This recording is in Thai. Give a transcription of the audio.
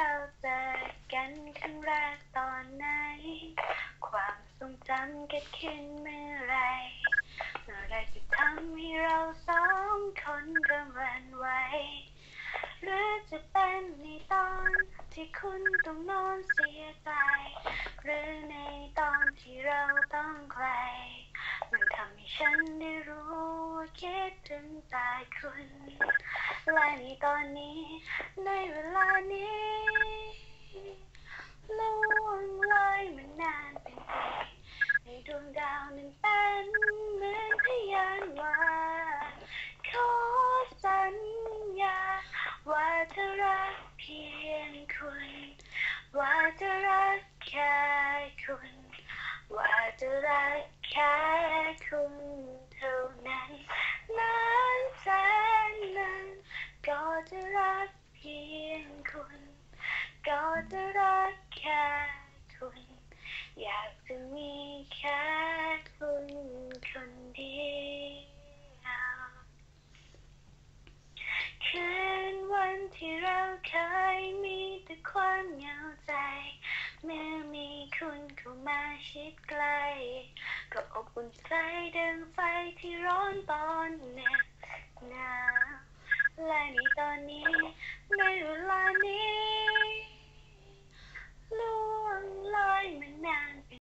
เราเจอกันครั้งแรกตอนไหน ความทรงจำเกิดขึ้นเมื่อไรเมื่อไรจะทำให้เราสองคนเริ่มวันไหวหรือจะเป็นในตอนที่คุณต้องนอนเสียใจ หรือในตอนที่เราต้องไกล มันทำให้ฉันได้รู้ว่าคิดถึงตาคุณ และในตอนนี้ในเวลานี้ เพียงคุณ ว่าจะรักแค่คุณ ว่าจะรักแค่คุณ เมื่อมีคุณเข้ามาชิดใกล้ ก็อบอุ่นใจดังไฟที่ร้อนตอนเหน็บ